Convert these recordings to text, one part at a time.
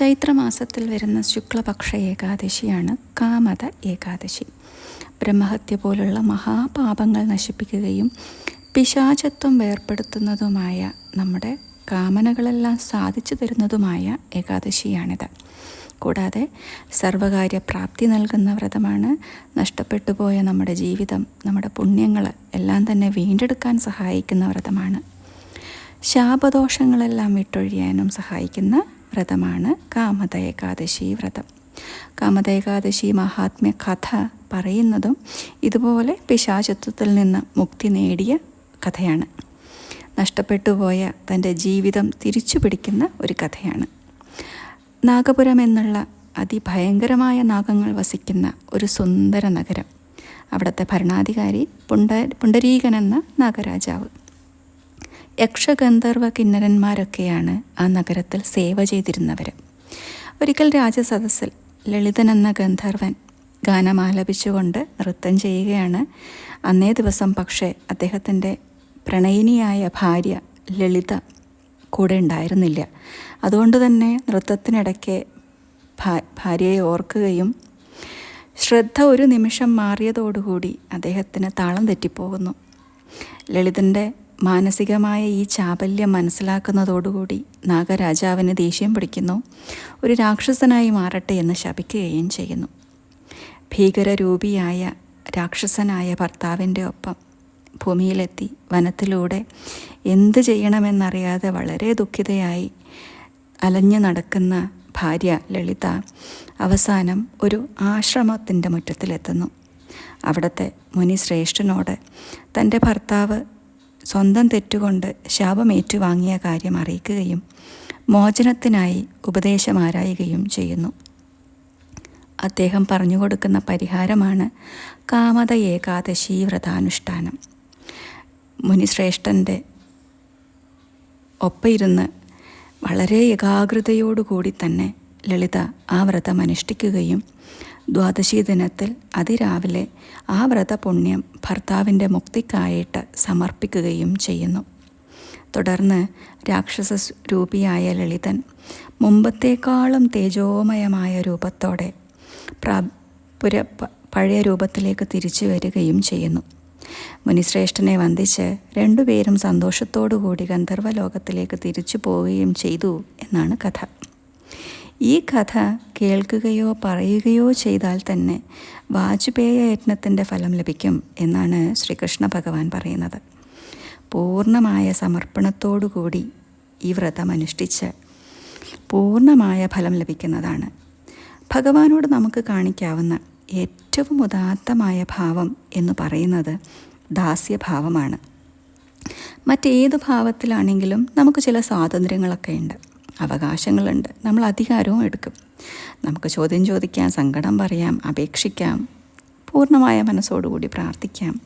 ചൈത്രമാസത്തിൽ വരുന്ന ശുക്ലപക്ഷ ഏകാദശിയാണ് കാമത ഏകാദശി. ബ്രഹ്മഹത്യ പോലുള്ള മഹാപാപങ്ങൾ നശിപ്പിക്കുകയും പിശാചത്വം വേർപ്പെടുത്തുന്നതുമായ നമ്മുടെ കാമനകളെല്ലാം സാധിച്ചു തരുന്നതുമായ ഏകാദശിയാണിത്. കൂടാതെ സർവകാര്യ പ്രാപ്തി നൽകുന്ന വ്രതമാണ് നഷ്ടപ്പെട്ടു പോയ നമ്മുടെ ജീവിതം നമ്മുടെ പുണ്യങ്ങൾ എല്ലാം തന്നെ വീണ്ടെടുക്കാൻ സഹായിക്കുന്ന വ്രതമാണ്. ശാപദോഷങ്ങളെല്ലാം വിട്ടൊഴിയാനും സഹായിക്കുന്ന വ്രതമാണ്. കാമത ഏകാദശി വ്രതം. കാമത ഏകാദശി മഹാത്മ്യ കഥ പറയുന്നതും ഇതുപോലെ പിശാചത്വത്തിൽ നിന്ന് മുക്തി നേടിയ കഥയാണ്. നഷ്ടപ്പെട്ടു പോയ തന്റെ ജീവിതം തിരിച്ചു പിടിക്കുന്ന ഒരു കഥയാണ്. നാഗപുരം എന്നുള്ള അതിഭയങ്കരമായ നാഗങ്ങൾ വസിക്കുന്ന ഒരു സുന്ദര നഗരം. അവിടുത്തെ ഭരണാധികാരി പുണ്ട പുണ്ടരീകൻ എന്ന നാഗരാജാവ്. യക്ഷഗന്ധർവ കിന്നരന്മാരൊക്കെയാണ് ആ നഗരത്തിൽ സേവ ചെയ്തിരുന്നവർ ഒരിക്കൽ രാജസദസ്സിൽ ലളിതൻ എന്ന ഗന്ധർവൻ ഗാനം ആലപിച്ചുകൊണ്ട് നൃത്തം ചെയ്യുകയാണ്. അന്നേ ദിവസം പക്ഷേ അദ്ദേഹത്തിന്റെ പ്രണയിനിയായ ഭാര്യ ലളിത കൂടെ ഉണ്ടായിരുന്നില്ല. അതുകൊണ്ട് തന്നെ നൃത്തത്തിനിടയ്ക്ക് ഭാര്യയെ ഓർക്കുകയും ശ്രദ്ധ ഒരു നിമിഷം മാറിയതോടുകൂടി അദ്ദേഹത്തിന് താളം തെറ്റിപ്പോകുന്നു. ലളിതന്റെ മാനസികമായ ഈ ചാബല്യം മനസ്സിലാക്കുന്നതോടുകൂടി നാഗരാജാവിന് ദേഷ്യം പിടിക്കുന്നു. ഒരു രാക്ഷസനായി മാറട്ടെ എന്ന് ശപിക്കുകയും ചെയ്യുന്നു. ഭീകരരൂപിയായ രാക്ഷസനായ ഭർത്താവിന്റെ ഒപ്പം ഭൂമിയിലെത്തി വനത്തിലൂടെ എന്ത് ചെയ്യണമെന്നറിയാതെ വളരെ ദുഃഖിതയായി അലഞ്ഞു നടക്കുന്ന ഭാര്യ ലളിത അവസാനം ഒരു ആശ്രമത്തിന്റെ മുറ്റത്തിലെത്തുന്നു. അവിടുത്തെ മുനിശ്രേഷ്ഠനോട് തന്റെ ഭർത്താവ് സ്വന്തം തെറ്റുകൊണ്ട് ശാപമേറ്റുവാങ്ങിയ കാര്യം അറിയിക്കുകയും മോചനത്തിനായി ഉപദേശമാരായുകയും ചെയ്യുന്നു. അദ്ദേഹം പറഞ്ഞു കൊടുക്കുന്ന പരിഹാരമാണ് കാമത ഏകാദശി വ്രതാനുഷ്ഠാനം. മുനിശ്രേഷ്ഠന്റെ ഒപ്പം ഇരുന്ന് വളരെ ഏകാഗ്രതയോടുകൂടി തന്നെ ലളിത ആ വ്രതം അനുഷ്ഠിക്കുകയും ദ്വാദശി ദിനത്തിൽ അതിരാവിലെ ആ വ്രതപുണ്യം ഭർത്താവിന്റെ മുക്തിക്കായിട്ട് സമർപ്പിക്കുകയും ചെയ്യുന്നു. തുടർന്ന് രാക്ഷസ രൂപിയായ ലളിതൻ മുമ്പത്തേക്കാളും തേജോമയമായ രൂപത്തോടെ പ്രാ പുര പഴയ രൂപത്തിലേക്ക് തിരിച്ചു വരികയും ചെയ്യുന്നു. മുനിശ്രേഷ്ഠനെ വന്ദിച്ച് രണ്ടുപേരും സന്തോഷത്തോടുകൂടി ഗന്ധർവലോകത്തിലേക്ക് തിരിച്ചു പോവുകയും ചെയ്തു എന്നാണ് കഥ. ഈ കഥ കേൾക്കുകയോ പറയുകയോ ചെയ്താൽ തന്നെ വാജ്പേയ യജ്ഞത്തിന്റെ ഫലം ലഭിക്കും എന്നാണ് ശ്രീകൃഷ്ണ ഭഗവാൻ പറയുന്നത്. പൂർണമായ സമർപ്പണത്തോടുകൂടി ഈ വ്രതം അനുഷ്ഠിച്ച് പൂർണമായ ഫലം ലഭിക്കുന്നതാണ്. ഭഗവാനോട് നമുക്ക് കാണിക്കാവുന്ന ഏറ്റവും ഉദാത്തമായ ഭാവം എന്ന് പറയുന്നത് ദാസ്യഭാവമാണ്. മറ്റേത് ഭാവത്തിലാണെങ്കിലും നമുക്ക് ചില സ്വാതന്ത്ര്യങ്ങളൊക്കെ ഉണ്ട്. അവകാശങ്ങളുണ്ട്. നമ്മൾ അധികാരവും എടുക്കും. നമുക്ക് ചോദ്യം ചോദിക്കാം സങ്കടം പറയാം അപേക്ഷിക്കാം പൂർണമായ മനസ്സോടുകൂടി പ്രാർത്ഥിക്കാം.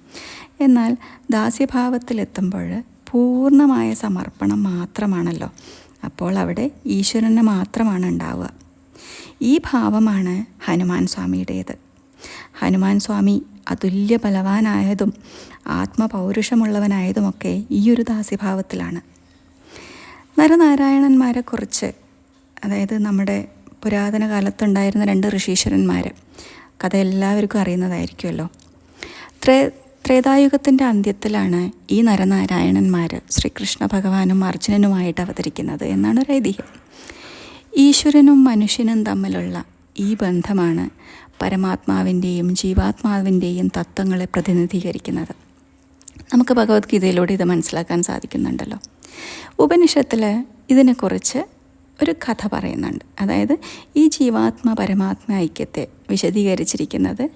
എന്നാൽ ദാസ്യഭാവത്തിലെത്തുമ്പോൾ പൂർണമായ സമർപ്പണം മാത്രമാണല്ലോ. അപ്പോൾ അവിടെ ഈശ്വരന് മാത്രമാണ് ഉണ്ടാവുക. ഈ ഭാവമാണ് ഹനുമാൻ സ്വാമിയുടേത്. ഹനുമാൻ സ്വാമി അതുല്യ ബലവാനായതും ആത്മപൗരുഷമുള്ളവനായതുമൊക്കെ ഈ ഒരു ദാസ്യഭാവത്തിലാണ്. നരനാരായണന്മാരെക്കുറിച്ച് അതായത് നമ്മുടെ പുരാതന കാലത്തുണ്ടായിരുന്ന രണ്ട് ഋഷീശ്വരന്മാർ കഥ എല്ലാവർക്കും അറിയുന്നതായിരിക്കുമല്ലോ. ത്രേ ത്രേതായുഗത്തിന്റെ അന്ത്യത്തിലാണ് ഈ നരനാരായണന്മാർ ശ്രീകൃഷ്ണ ഭഗവാനും അർജുനനുമായിട്ട് അവതരിക്കുന്നത് എന്നാണ് ഒരു ഐതിഹ്യം. ഈശ്വരനും മനുഷ്യനും തമ്മിലുള്ള ഈ ബന്ധമാണ് പരമാത്മാവിന്റെയും ജീവാത്മാവിന്റെയും തത്വങ്ങളെ പ്രതിനിധീകരിക്കുന്നത്. നമുക്ക് ഭഗവത്ഗീതയിലൂടെ ഇത് മനസ്സിലാക്കാൻ സാധിക്കുന്നുണ്ടല്ലോ. ഉപനിഷത്തിൽ ഇതിനെക്കുറിച്ച് ഒരു കഥ പറയുന്നുണ്ട്. അതായത് ഈ ജീവാത്മ പരമാത്മ ഐക്യത്തെ വിശദീകരിച്ചിരിക്കുന്നത്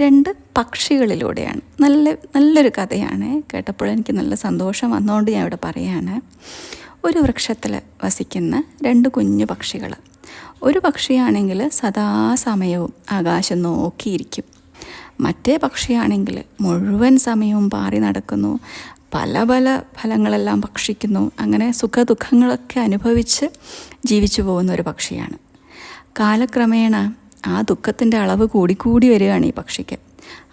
രണ്ട് പക്ഷികളിലൂടെയാണ്. നല്ല നല്ലൊരു കഥയാണ്. കേട്ടപ്പോൾ എനിക്ക് നല്ല സന്തോഷം വന്നുകൊണ്ട് ഞാൻ ഇവിടെ പറയാണ്. ഒരു വൃക്ഷത്തിൽ വസിക്കുന്ന രണ്ട് കുഞ്ഞു പക്ഷികൾ ഒരു പക്ഷിയാണെങ്കിൽ സദാസമയവും ആകാശം നോക്കിയിരിക്കും. മറ്റേ പക്ഷിയാണെങ്കിൽ മുഴുവൻ സമയവും പാറി നടക്കുന്നു. പല പല ഫലങ്ങളെല്ലാം ഭക്ഷിക്കുന്നു. അങ്ങനെ സുഖദുഃഖങ്ങളൊക്കെ അനുഭവിച്ച് ജീവിച്ചു പോകുന്ന ഒരു പക്ഷിയാണ്. കാലക്രമേണ ആ ദുഃഖത്തിന്റെ അളവ് കൂടിക്കൂടി വരികയാണ് ഈ പക്ഷിക്ക്.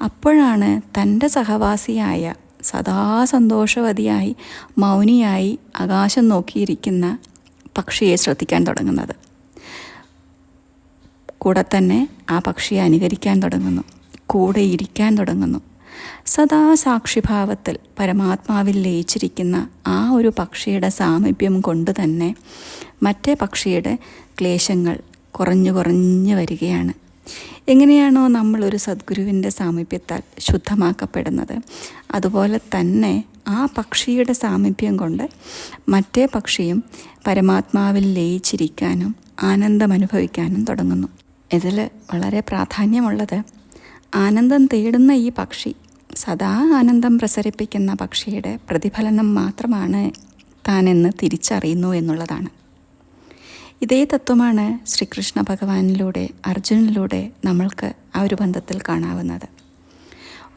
അപ്പോഴാണ് തന്റെ സഹവാസിയായ സദാ സന്തോഷവതിയായി മൗനിയായി ആകാശം നോക്കിയിരിക്കുന്ന പക്ഷിയെ ശ്രദ്ധിക്കാൻ തുടങ്ങുന്നത്. കൂടെ തന്നെ ആ പക്ഷിയെ അനുകരിക്കാൻ തുടങ്ങുന്നു. കൂടെ ഇരിക്കാൻ തുടങ്ങുന്നു. സദാ സാക്ഷിഭാവത്തിൽ പരമാത്മാവിൽ ലയിച്ചിരിക്കുന്ന ആ ഒരു പക്ഷിയുടെ സാമീപ്യം കൊണ്ട് തന്നെ മറ്റേ പക്ഷിയുടെ ക്ലേശങ്ങൾ കുറഞ്ഞു കുറഞ്ഞു വരികയാണ്. എങ്ങനെയാണോ നമ്മൾ ഒരു സദ്ഗുരുവിന്റെ സാമീപ്യത്താൽ ശുദ്ധമാക്കപ്പെടുന്നത്. അതുപോലെ തന്നെ ആ പക്ഷിയുടെ സാമീപ്യം കൊണ്ട് മറ്റേ പക്ഷിയും പരമാത്മാവിൽ ലയിച്ചിരിക്കാനും ആനന്ദം അനുഭവിക്കാനും തുടങ്ങുന്നു. ഇതിൽ വളരെ പ്രാധാന്യമുള്ളത് ആനന്ദം തേടുന്ന ഈ പക്ഷി സദാ ആനന്ദം പ്രസരിപ്പിക്കുന്ന പക്ഷിയുടെ പ്രതിഫലനം മാത്രമാണ് താനെന്ന് തിരിച്ചറിയുന്നു എന്നുള്ളതാണ്. ഇതേ തത്വമാണ് ശ്രീകൃഷ്ണ ഭഗവാനിലൂടെ അർജുനനിലൂടെ നമ്മൾക്ക് ആ ഒരു ബന്ധത്തിൽ കാണാവുന്നത്.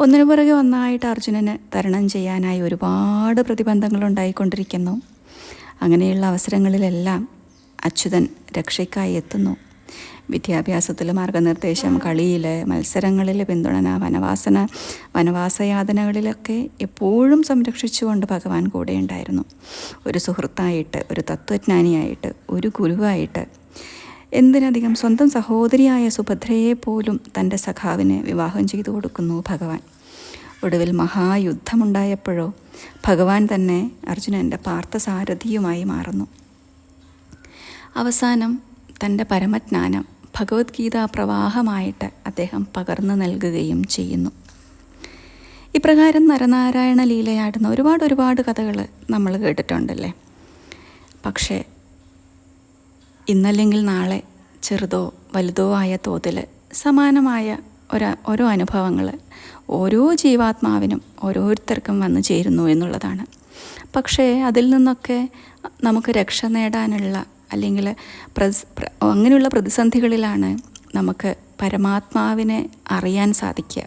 ഒന്നിനു പുറകെ ഒന്നായിട്ട് അർജുനന് തരണം ചെയ്യാനായി ഒരുപാട് പ്രതിബന്ധങ്ങൾ ഉണ്ടായിക്കൊണ്ടിരിക്കുന്നു. അങ്ങനെയുള്ള അവസരങ്ങളിലെല്ലാം അച്യുതൻ രക്ഷയ്ക്കായി എത്തുന്നു. വിദ്യാഭ്യാസത്തിൽ മാർഗനിർദ്ദേശം കളിയിൽ മത്സരങ്ങളിൽ പിന്തുണന വനവാസന വനവാസയാതനകളിലൊക്കെ എപ്പോഴും സംരക്ഷിച്ചുകൊണ്ട് ഭഗവാൻ കൂടെ ഉണ്ടായിരുന്നു. ഒരു സുഹൃത്തായിട്ട് ഒരു തത്വജ്ഞാനിയായിട്ട് ഒരു ഗുരുവായിട്ട്. എന്തിനധികം സ്വന്തം സഹോദരിയായ സുഭദ്രയെ പോലും തന്റെ സഖാവിന് വിവാഹം ചെയ്തു കൊടുക്കുന്നു ഭഗവാൻ. ഒടുവിൽ മഹായുദ്ധമുണ്ടായപ്പോഴോ ഭഗവാൻ തന്നെ അർജുനന്റെ പാർത്ഥസാരഥിയുമായി മാറുന്നു. അവസാനം തന്റെ പരമജ്ഞാനം ഭഗവത്ഗീത പ്രവാഹമായിട്ട് അദ്ദേഹം പകർന്നു നൽകുകയും ചെയ്യുന്നു. ഇപ്രകാരം നരനാരായണ ലീലയാടുന്ന ഒരുപാട് ഒരുപാട് കഥകൾ നമ്മൾ കേട്ടിട്ടുണ്ടല്ലേ? പക്ഷേ ഇന്നല്ലെങ്കിൽ നാളെ ചെറുതോ വലുതോ ആയ തോതിൽ സമാനമായ ഒരു ഓരോ അനുഭവങ്ങൾ ഓരോ ജീവാത്മാവിനും ഓരോരുത്തർക്കും വന്നു ചേരുന്നു എന്നുള്ളതാണ്. പക്ഷേ അതിൽ നിന്നൊക്കെ നമുക്ക് രക്ഷ നേടാനുള്ള അല്ലെങ്കിൽ അങ്ങനെയുള്ള പ്രതിസന്ധികളിലാണ് നമുക്ക് പരമാത്മാവിനെ അറിയാൻ സാധിക്കുക.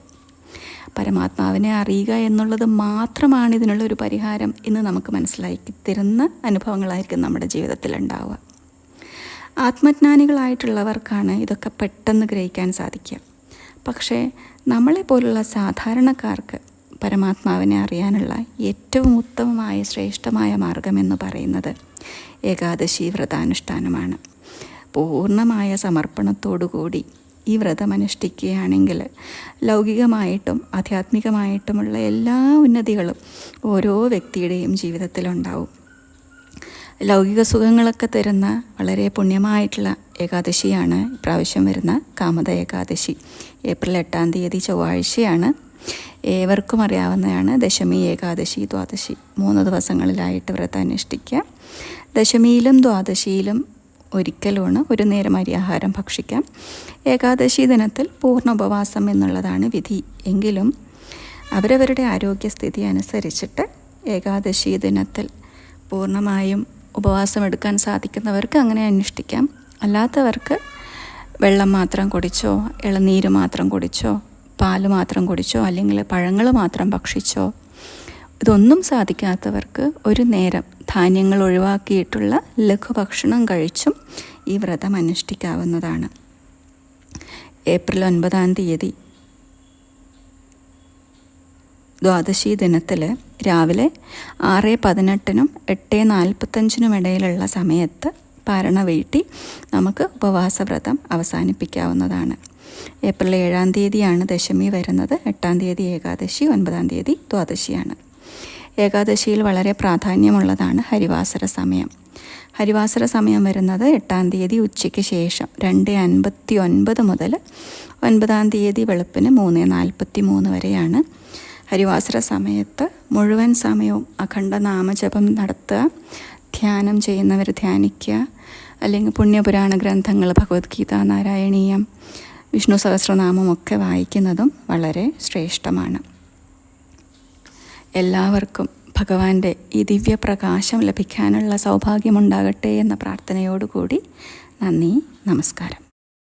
പരമാത്മാവിനെ അറിയുക എന്നുള്ളത് മാത്രമാണ് ഇതിനുള്ള ഒരു പരിഹാരം എന്ന് നമുക്ക് മനസ്സിലാക്കി തരുന്ന അനുഭവങ്ങളായിരിക്കും നമ്മുടെ ജീവിതത്തിൽ ഉണ്ടാവുക. ആത്മജ്ഞാനികളായിട്ടുള്ളവർക്കാണ് ഇതൊക്കെ പെട്ടെന്ന് ഗ്രഹിക്കാൻ സാധിക്കുക. പക്ഷേ നമ്മളെപ്പോലുള്ള സാധാരണക്കാർക്ക് പരമാത്മാവിനെ അറിയാനുള്ള ഏറ്റവും ഉത്തമമായ ശ്രേഷ്ഠമായ മാർഗമെന്ന് പറയുന്നത് ഏകാദശി വ്രതാനുഷ്ഠാനമാണ്. പൂർണമായ സമർപ്പണത്തോടുകൂടി ഈ വ്രതം അനുഷ്ഠിക്കുകയാണെങ്കിൽ ലൗകികമായിട്ടും ആധ്യാത്മികമായിട്ടുമുള്ള എല്ലാ ഉന്നതികളും ഓരോ വ്യക്തിയുടെയും ജീവിതത്തിലുണ്ടാവും. ലൗകിക സുഖങ്ങളൊക്കെ തരുന്ന വളരെ പുണ്യമായിട്ടുള്ള ഏകാദശിയാണ് ഇപ്രാവശ്യം വരുന്ന കാമത ഏകാദശി. ഏപ്രിൽ എട്ടാം തീയതി ചൊവ്വാഴ്ചയാണ്. ഏവർക്കും അറിയാവുന്നതാണ് ദശമി ഏകാദശി ദ്വാദശി മൂന്ന് ദിവസങ്ങളിലായിട്ട് വ്രതം അനുഷ്ഠിക്കുക. ദശമിയിലും ദ്വാദശിയിലും ഒരിക്കലുമാണ് ഒരു നേരം അരിയാഹാരം ഭക്ഷിക്കാം. ഏകാദശി ദിനത്തിൽ പൂർണ ഉപവാസം എന്നുള്ളതാണ് വിധി. എങ്കിലും അവരവരുടെ ആരോഗ്യസ്ഥിതി അനുസരിച്ചിട്ട് ഏകാദശി ദിനത്തിൽ പൂർണമായും ഉപവാസം എടുക്കാൻ സാധിക്കുന്നവർക്ക് അങ്ങനെ അനുഷ്ഠിക്കാം. അല്ലാത്തവർക്ക് വെള്ളം മാത്രം കുടിച്ചോ ഇളനീര് മാത്രം കുടിച്ചോ പാൽ മാത്രം കുടിച്ചോ അല്ലെങ്കിൽ പഴങ്ങൾ മാത്രം ഭക്ഷിച്ചോ ഇതൊന്നും സാധിക്കാത്തവർക്ക് ഒരു നേരം ധാന്യങ്ങൾ ഒഴിവാക്കിയിട്ടുള്ള ലഘുഭക്ഷണം കഴിച്ചും ഈ വ്രതം അനുഷ്ഠിക്കാവുന്നതാണ്. ഏപ്രിൽ ഒൻപതാം തീയതി ദ്വാദശി ദിനത്തിൽ രാവിലെ ആറ് പതിനെട്ടിനും എട്ട് നാൽപ്പത്തഞ്ചിനും ഇടയിലുള്ള സമയത്ത് പാരണ വീട്ടി നമുക്ക് ഉപവാസവ്രതം അവസാനിപ്പിക്കാവുന്നതാണ്. ഏപ്രിൽ ഏഴാം തീയതിയാണ് ദശമി വരുന്നത്. എട്ടാം തീയതി ഏകാദശി ഒൻപതാം തീയതി ദ്വാദശിയാണ്. ഏകാദശിയിൽ വളരെ പ്രാധാന്യമുള്ളതാണ് ഹരിവാസര സമയം. ഹരിവാസര സമയം വരുന്നത് എട്ടാം തീയതി ഉച്ചയ്ക്ക് ശേഷം രണ്ട് അൻപത്തി ഒൻപത് മുതൽ ഒൻപതാം തീയതി വെളുപ്പിന് മൂന്ന് നാൽപ്പത്തി മൂന്ന് വരെയാണ് ഹരിവാസര സമയത്ത് മുഴുവൻ സമയവും അഖണ്ഡ നാമജപം നടത്തുക ധ്യാനം ചെയ്യുന്നവർ ധ്യാനിക്കുക അല്ലെങ്കിൽ പുണ്യപുരാണ ഗ്രന്ഥങ്ങൾ ഭഗവത്ഗീത നാരായണീയം വിഷ്ണു സഹസ്രനാമമൊക്കെ വായിക്കുന്നതും വളരെ ശ്രേഷ്ഠമാണ്. എല്ലാവർക്കും ഭഗവാന്റെ ഈ ദിവ്യപ്രകാശം ലഭിക്കാനുള്ള സൗഭാഗ്യമുണ്ടാകട്ടെ എന്ന പ്രാർത്ഥനയോടുകൂടി നന്ദി നമസ്കാരം.